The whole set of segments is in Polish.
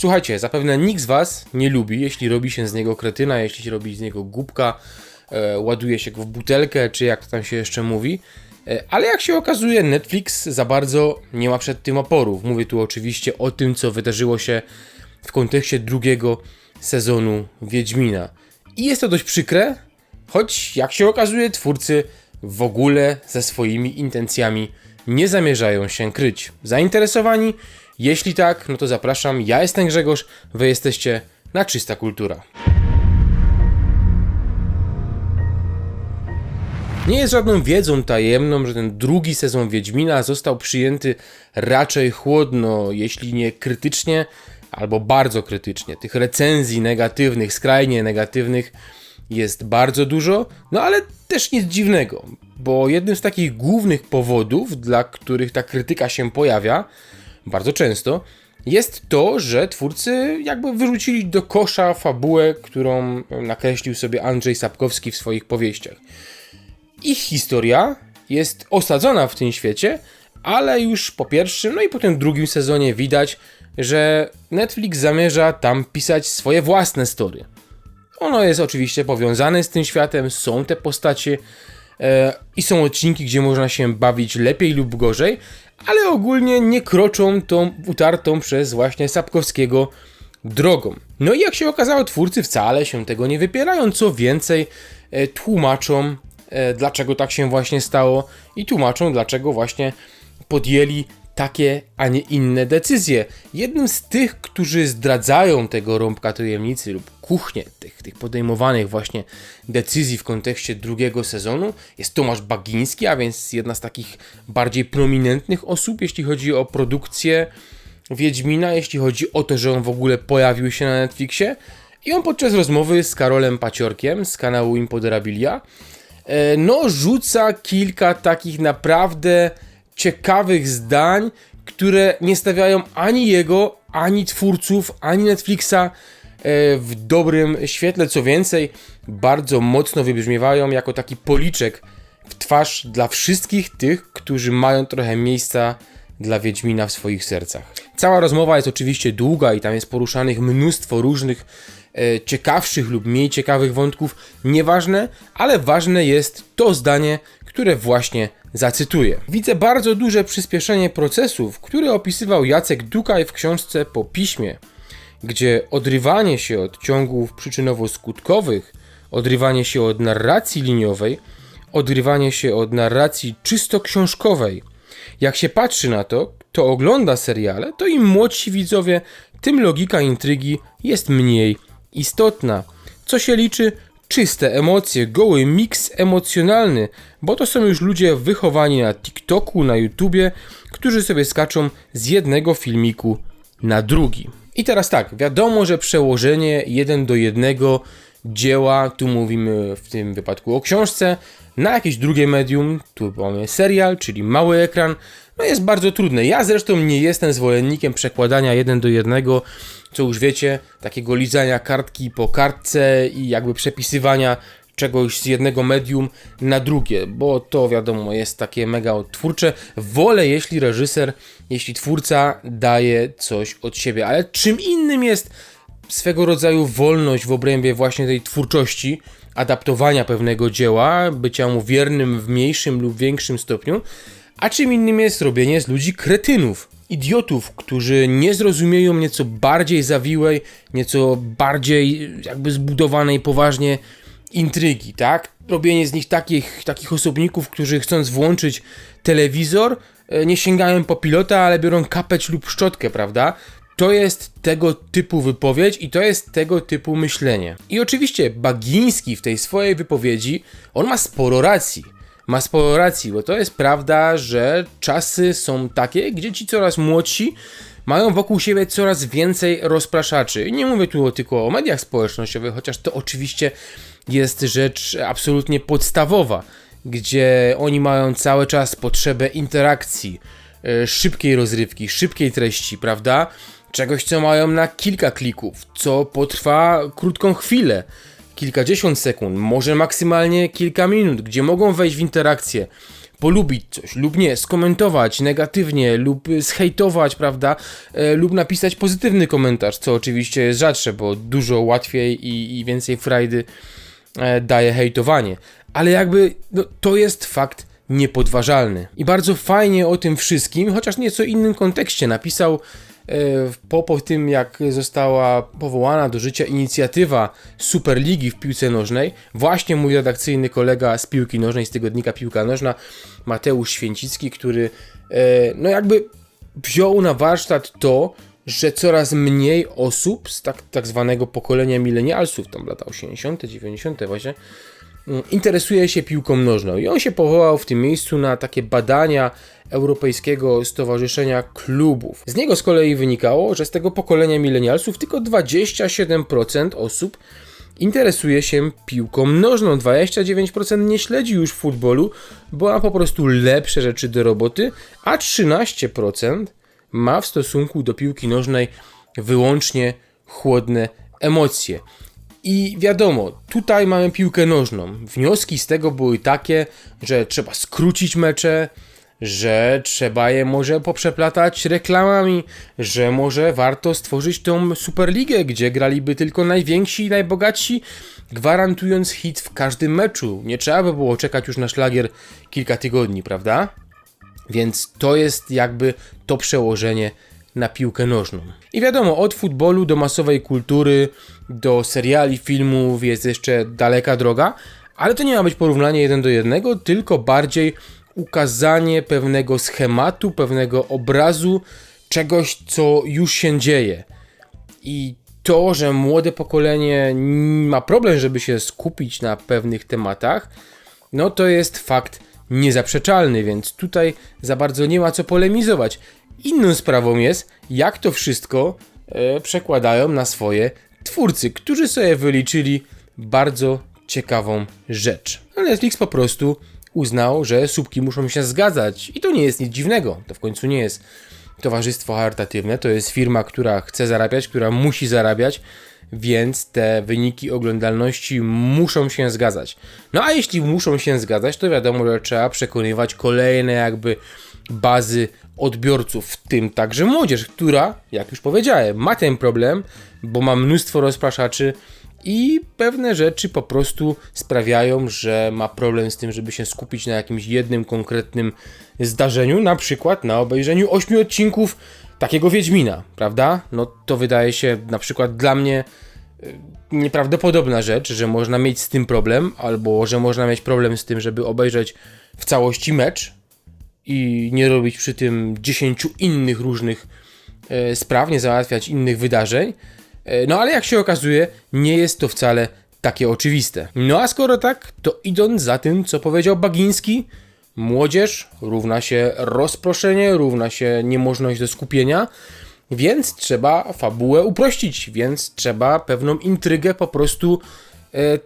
Słuchajcie, zapewne nikt z Was nie lubi, jeśli robi się z niego kretyna, jeśli się robi z niego głupka, e, ładuje się go w butelkę, czy jak to tam się jeszcze mówi. E, ale jak się okazuje, Netflix za bardzo nie ma przed tym oporów. Mówię tu oczywiście o tym, co wydarzyło się w kontekście drugiego sezonu Wiedźmina. I jest to dość przykre, choć jak się okazuje, twórcy w ogóle ze swoimi intencjami nie zamierzają się kryć. Zainteresowani? Jeśli tak, no to zapraszam. Ja jestem Grzegorz, wy jesteście na Czysta Kultura. Nie jest żadną wiedzą tajemną, że ten drugi sezon Wiedźmina został przyjęty raczej chłodno, jeśli nie krytycznie, albo bardzo krytycznie. Tych recenzji negatywnych, skrajnie negatywnych jest bardzo dużo, no ale też nic dziwnego, bo jednym z takich głównych powodów, dla których ta krytyka się pojawia, bardzo często, jest to, że twórcy jakby wyrzucili do kosza fabułę, którą nakreślił sobie Andrzej Sapkowski w swoich powieściach. Ich historia jest osadzona w tym świecie, ale już po pierwszym, no i po tym drugim sezonie widać, że Netflix zamierza tam pisać swoje własne story. Ono jest oczywiście powiązane z tym światem, są te postacie e, i są odcinki, gdzie można się bawić lepiej lub gorzej, ale ogólnie nie kroczą tą utartą przez właśnie Sapkowskiego drogą. No i jak się okazało, twórcy wcale się tego nie wypierają, co więcej, e, tłumaczą, e, dlaczego tak się właśnie stało i tłumaczą, dlaczego właśnie podjęli takie, a nie inne decyzje. Jednym z tych, którzy zdradzają tego rąbka tajemnicy lub kuchnię tych, tych podejmowanych właśnie decyzji w kontekście drugiego sezonu jest Tomasz Bagiński, a więc jedna z takich bardziej prominentnych osób, jeśli chodzi o produkcję Wiedźmina, jeśli chodzi o to, że on w ogóle pojawił się na Netflixie. I on podczas rozmowy z Karolem Paciorkiem z kanału Impoderabilia e, no rzuca kilka takich naprawdę ciekawych zdań, które nie stawiają ani jego, ani twórców, ani Netflixa e, w dobrym świetle. Co więcej, bardzo mocno wybrzmiewają jako taki policzek w twarz dla wszystkich tych, którzy mają trochę miejsca dla Wiedźmina w swoich sercach. Cała rozmowa jest oczywiście długa i tam jest poruszanych mnóstwo różnych e, ciekawszych lub mniej ciekawych wątków, nieważne, ale ważne jest to zdanie, które właśnie zacytuję. Widzę bardzo duże przyspieszenie procesów, które opisywał Jacek Dukaj w książce Po piśmie, gdzie odrywanie się od ciągów przyczynowo-skutkowych, odrywanie się od narracji liniowej, odrywanie się od narracji czysto książkowej. Jak się patrzy na to, kto ogląda seriale, to im młodsi widzowie, tym logika intrygi jest mniej istotna. Co się liczy, czyste emocje, goły miks emocjonalny, bo to są już ludzie wychowani na TikToku, na YouTubie, którzy sobie skaczą z jednego filmiku na drugi. I teraz tak, wiadomo, że przełożenie jeden do jednego dzieła, tu mówimy w tym wypadku o książce, na jakieś drugie medium, tu mamy serial, czyli mały ekran, no jest bardzo trudne. Ja zresztą nie jestem zwolennikiem przekładania jeden do jednego, co już wiecie, takiego lizania kartki po kartce i jakby przepisywania czegoś z jednego medium na drugie, bo to wiadomo jest takie mega odtwórcze. Wolę, jeśli reżyser, jeśli twórca daje coś od siebie, ale czym innym jest swego rodzaju wolność w obrębie właśnie tej twórczości, adaptowania pewnego dzieła, bycia mu wiernym w mniejszym lub większym stopniu, a czym innym jest robienie z ludzi kretynów, idiotów, którzy nie zrozumieją nieco bardziej zawiłej, nieco bardziej jakby zbudowanej poważnie intrygi, tak? Robienie z nich takich, takich osobników, którzy chcąc włączyć telewizor, e, nie sięgają po pilota, ale biorą kapeć lub szczotkę, prawda? To jest tego typu wypowiedź i to jest tego typu myślenie. I oczywiście Bagiński w tej swojej wypowiedzi, on ma sporo racji ma sporo racji, bo to jest prawda, że czasy są takie, gdzie ci coraz młodsi mają wokół siebie coraz więcej rozpraszaczy. Nie mówię tu tylko o mediach społecznościowych, chociaż to oczywiście jest rzecz absolutnie podstawowa, gdzie oni mają cały czas potrzebę interakcji, e, szybkiej rozrywki, szybkiej treści, prawda? Czegoś, co mają na kilka klików, co potrwa krótką chwilę kilkadziesiąt sekund, może maksymalnie kilka minut, gdzie mogą wejść w interakcję, polubić coś lub nie, skomentować negatywnie lub zhejtować, prawda, e, lub napisać pozytywny komentarz, co oczywiście jest rzadsze, bo dużo łatwiej i, i więcej frajdy e, daje hejtowanie. Ale jakby no, to jest fakt niepodważalny. I bardzo fajnie o tym wszystkim, chociaż nieco innym kontekście, napisał po, po tym, jak została powołana do życia inicjatywa Superligi w piłce nożnej, właśnie mój redakcyjny kolega z piłki nożnej, z tygodnika Piłka Nożna, Mateusz Święcicki, który e, no jakby wziął na warsztat to, że coraz mniej osób z tak, tak zwanego pokolenia milenialsów, tam lata 80., 90. właśnie, interesuje się piłką nożną i on się powołał w tym miejscu na takie badania Europejskiego Stowarzyszenia Klubów. Z niego z kolei wynikało, że z tego pokolenia milenialsów tylko 27% osób interesuje się piłką nożną. 29% nie śledzi już futbolu, bo ma po prostu lepsze rzeczy do roboty, a 13% ma w stosunku do piłki nożnej wyłącznie chłodne emocje. I wiadomo, tutaj mamy piłkę nożną. Wnioski z tego były takie, że trzeba skrócić mecze, że trzeba je może poprzeplatać reklamami, że może warto stworzyć tą Superligę, gdzie graliby tylko najwięksi i najbogatsi, gwarantując hit w każdym meczu. Nie trzeba by było czekać już na szlagier kilka tygodni, prawda? Więc to jest jakby to przełożenie na piłkę nożną. I wiadomo, od futbolu do masowej kultury, do seriali, filmów jest jeszcze daleka droga, ale to nie ma być porównanie jeden do jednego, tylko bardziej ukazanie pewnego schematu, pewnego obrazu, czegoś, co już się dzieje. I to, że młode pokolenie ma problem, żeby się skupić na pewnych tematach, no to jest fakt niezaprzeczalny, więc tutaj za bardzo nie ma co polemizować. Inną sprawą jest, jak to wszystko e, przekładają na swoje twórcy, którzy sobie wyliczyli bardzo ciekawą rzecz. Netflix po prostu uznał, że słupki muszą się zgadzać i to nie jest nic dziwnego. To w końcu nie jest towarzystwo charytatywne, to jest firma, która chce zarabiać, która musi zarabiać, więc te wyniki oglądalności muszą się zgadzać. No a jeśli muszą się zgadzać, to wiadomo, że trzeba przekonywać kolejne jakby bazy odbiorców, w tym także młodzież, która, jak już powiedziałem, ma ten problem, bo ma mnóstwo rozpraszaczy i pewne rzeczy po prostu sprawiają, że ma problem z tym, żeby się skupić na jakimś jednym konkretnym zdarzeniu, na przykład na obejrzeniu ośmiu odcinków takiego Wiedźmina, prawda? No to wydaje się na przykład dla mnie y, nieprawdopodobna rzecz, że można mieć z tym problem, albo że można mieć problem z tym, żeby obejrzeć w całości mecz, i nie robić przy tym 10 innych różnych e, spraw, nie załatwiać innych wydarzeń. E, no ale jak się okazuje, nie jest to wcale takie oczywiste. No a skoro tak, to idąc za tym, co powiedział Bagiński, młodzież równa się rozproszenie, równa się niemożność do skupienia, więc trzeba fabułę uprościć, więc trzeba pewną intrygę po prostu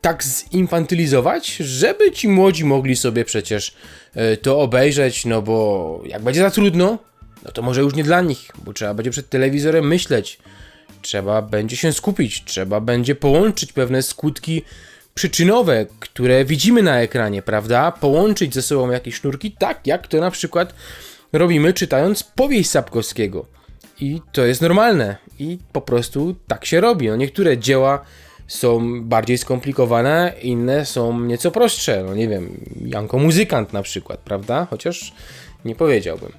tak zinfantylizować, żeby ci młodzi mogli sobie przecież E, to obejrzeć, no bo jak będzie za trudno, no to może już nie dla nich, bo trzeba będzie przed telewizorem myśleć, trzeba będzie się skupić, trzeba będzie połączyć pewne skutki przyczynowe, które widzimy na ekranie, prawda? Połączyć ze sobą jakieś sznurki, tak jak to na przykład robimy czytając powieść Sapkowskiego. I to jest normalne. I po prostu tak się robi. No niektóre dzieła są bardziej skomplikowane, inne są nieco prostsze. No nie wiem, Janko Muzykant na przykład, prawda? Chociaż nie powiedziałbym.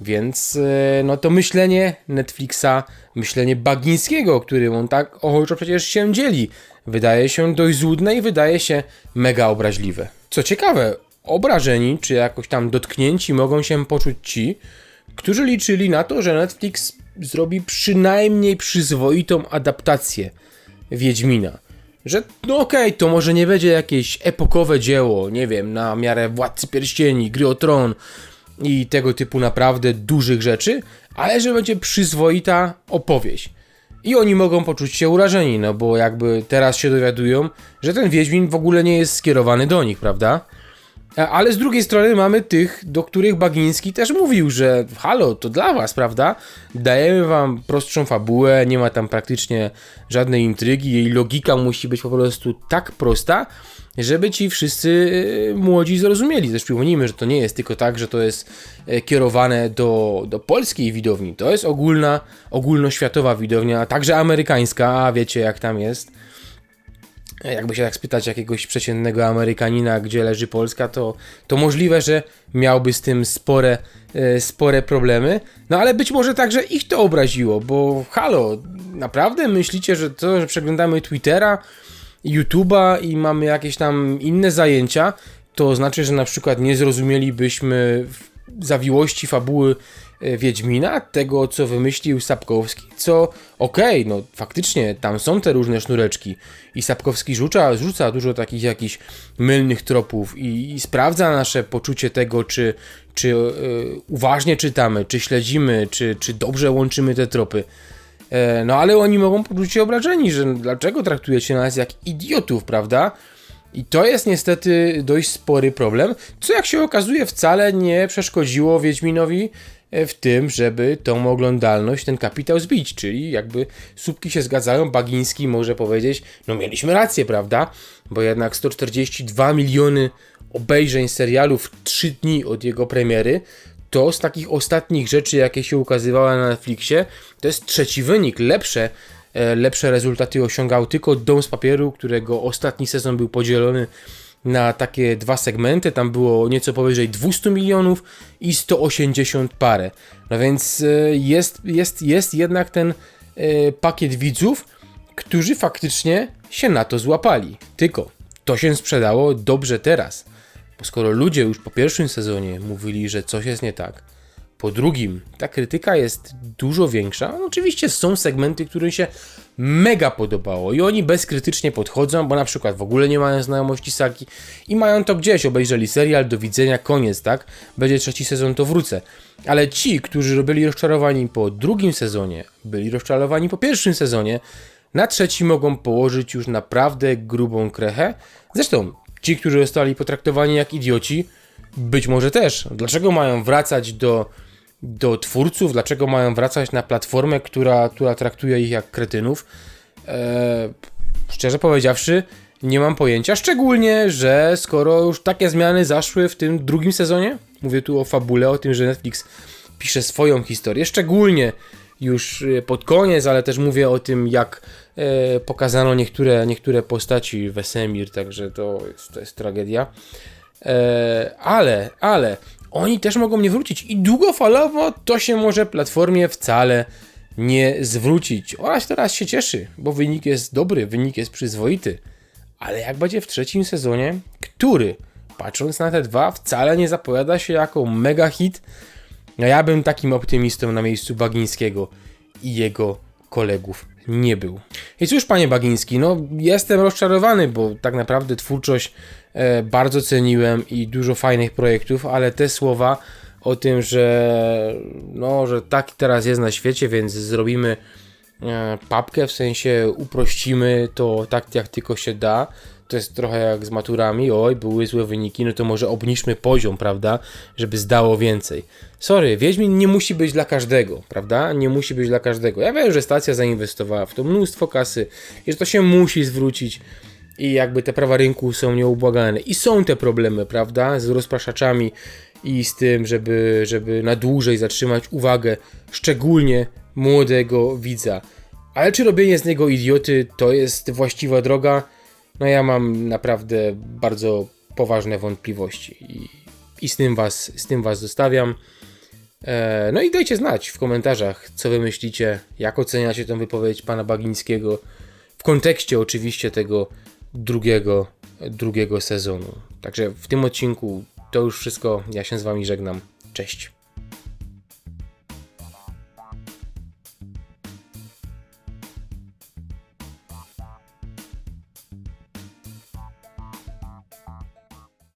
Więc e, no to myślenie Netflixa, myślenie Bagińskiego, którym on tak ochoczo przecież się dzieli, wydaje się dość złudne i wydaje się mega obraźliwe. Co ciekawe, obrażeni czy jakoś tam dotknięci mogą się poczuć ci, którzy liczyli na to, że Netflix zrobi przynajmniej przyzwoitą adaptację Wiedźmina. Że no okej, okay, to może nie będzie jakieś epokowe dzieło, nie wiem, na miarę Władcy Pierścieni, Gry o Tron i tego typu naprawdę dużych rzeczy, ale że będzie przyzwoita opowieść. I oni mogą poczuć się urażeni, no bo jakby teraz się dowiadują, że ten Wiedźmin w ogóle nie jest skierowany do nich, prawda? E, Ale z drugiej strony mamy tych, do których Bagiński też mówił, że halo, to dla was, prawda? Dajemy wam prostszą fabułę, nie ma tam praktycznie żadnej intrygi, jej logika musi być po prostu tak prosta, żeby ci wszyscy e, młodzi zrozumieli. Też przypomnijmy, że to nie jest tylko tak, że to jest e, kierowane do, do polskiej widowni. To jest ogólna, ogólnoświatowa widownia, także amerykańska, a wiecie jak tam jest. Jakby się tak spytać jakiegoś przeciętnego Amerykanina, gdzie leży Polska, to, to możliwe, że miałby z tym spore, e, spore problemy. No ale być może także ich to obraziło, bo halo, naprawdę myślicie, że to, że przeglądamy Twittera, YouTube'a i mamy jakieś tam inne zajęcia, to znaczy, że na przykład nie zrozumielibyśmy zawiłości fabuły Wiedźmina, tego co wymyślił Sapkowski, co okej, no faktycznie tam są te różne sznureczki i Sapkowski rzuca, rzuca dużo takich jakichś mylnych tropów i, i sprawdza nasze poczucie tego, czy, czy e, uważnie czytamy, czy śledzimy, czy, czy dobrze łączymy te tropy. E, No ale oni mogą poczuć się obrażeni, że dlaczego traktujecie nas jak idiotów, prawda? I to jest niestety dość spory problem, co jak się okazuje wcale nie przeszkodziło Wiedźminowi w tym, żeby tą oglądalność, ten kapitał zbić, czyli jakby słupki się zgadzają, Bagiński może powiedzieć, no mieliśmy rację, prawda? Bo jednak 142 miliony obejrzeń serialu w 3 dni od jego premiery, to z takich ostatnich rzeczy, jakie się ukazywały na Netflixie, to jest trzeci wynik, lepsze e, lepsze rezultaty osiągał tylko Dom z Papieru, którego ostatni sezon był podzielony na takie dwa segmenty. Tam było nieco powyżej 200 milionów i 180 parę. No więc e, jest, jest, jest jednak ten e, pakiet widzów, którzy faktycznie się na to złapali. Tylko to się sprzedało dobrze teraz. Bo skoro ludzie już po pierwszym sezonie mówili, że coś jest nie tak, po drugim, ta krytyka jest dużo większa. No, oczywiście są segmenty, którym się mega podobało i oni bezkrytycznie podchodzą, bo na przykład w ogóle nie mają znajomości Saki i mają to gdzieś, obejrzeli serial, do widzenia, koniec, tak? Będzie trzeci sezon, to wrócę. Ale ci, którzy byli rozczarowani po drugim sezonie, byli rozczarowani po pierwszym sezonie, na trzeci mogą położyć już naprawdę grubą krechę. Zresztą ci, którzy zostali potraktowani jak idioci, być może też. Dlaczego mają wracać do, do twórców? Dlaczego mają wracać na platformę, która, która traktuje ich jak kretynów? Eee, szczerze powiedziawszy, nie mam pojęcia. Szczególnie, że skoro już takie zmiany zaszły w tym drugim sezonie, mówię tu o fabule, o tym, że Netflix pisze swoją historię, szczególnie już e, pod koniec, ale też mówię o tym, jak e, pokazano niektóre, niektóre postaci Wesemir, także to jest, to jest tragedia. E, ale, ale oni też mogą nie wrócić i długofalowo to się może platformie wcale nie zwrócić. Oraz teraz się cieszy, bo wynik jest dobry, wynik jest przyzwoity. Ale jak będzie w trzecim sezonie, który, patrząc na te dwa, wcale nie zapowiada się jako mega hit, no ja bym takim optymistą na miejscu Bagińskiego i jego kolegów nie był. I cóż, panie Bagiński, no jestem rozczarowany, bo tak naprawdę twórczość e, bardzo ceniłem i dużo fajnych projektów, ale te słowa o tym, że no, że tak teraz jest na świecie, więc zrobimy e, papkę, w sensie uprościmy to tak jak tylko się da. To jest trochę jak z maturami, oj, były złe wyniki, no to może obniżmy poziom, prawda, żeby zdało więcej. Sorry, Wiedźmin nie musi być dla każdego, prawda, nie musi być dla każdego. Ja wiem, że stacja zainwestowała w to mnóstwo kasy i że to się musi zwrócić i jakby te prawa rynku są nieubłagane. I są te problemy, prawda, z rozpraszaczami i z tym, żeby, żeby na dłużej zatrzymać uwagę, szczególnie młodego widza. Ale czy robienie z niego idioty to jest właściwa droga? No ja mam naprawdę bardzo poważne wątpliwości i, i z, tym was, z tym was zostawiam. E, no i dajcie znać w komentarzach, co wy myślicie, jak oceniacie tę wypowiedź pana Bagińskiego w kontekście oczywiście tego drugiego, drugiego sezonu. Także w tym odcinku to już wszystko. Ja się z wami żegnam. Cześć.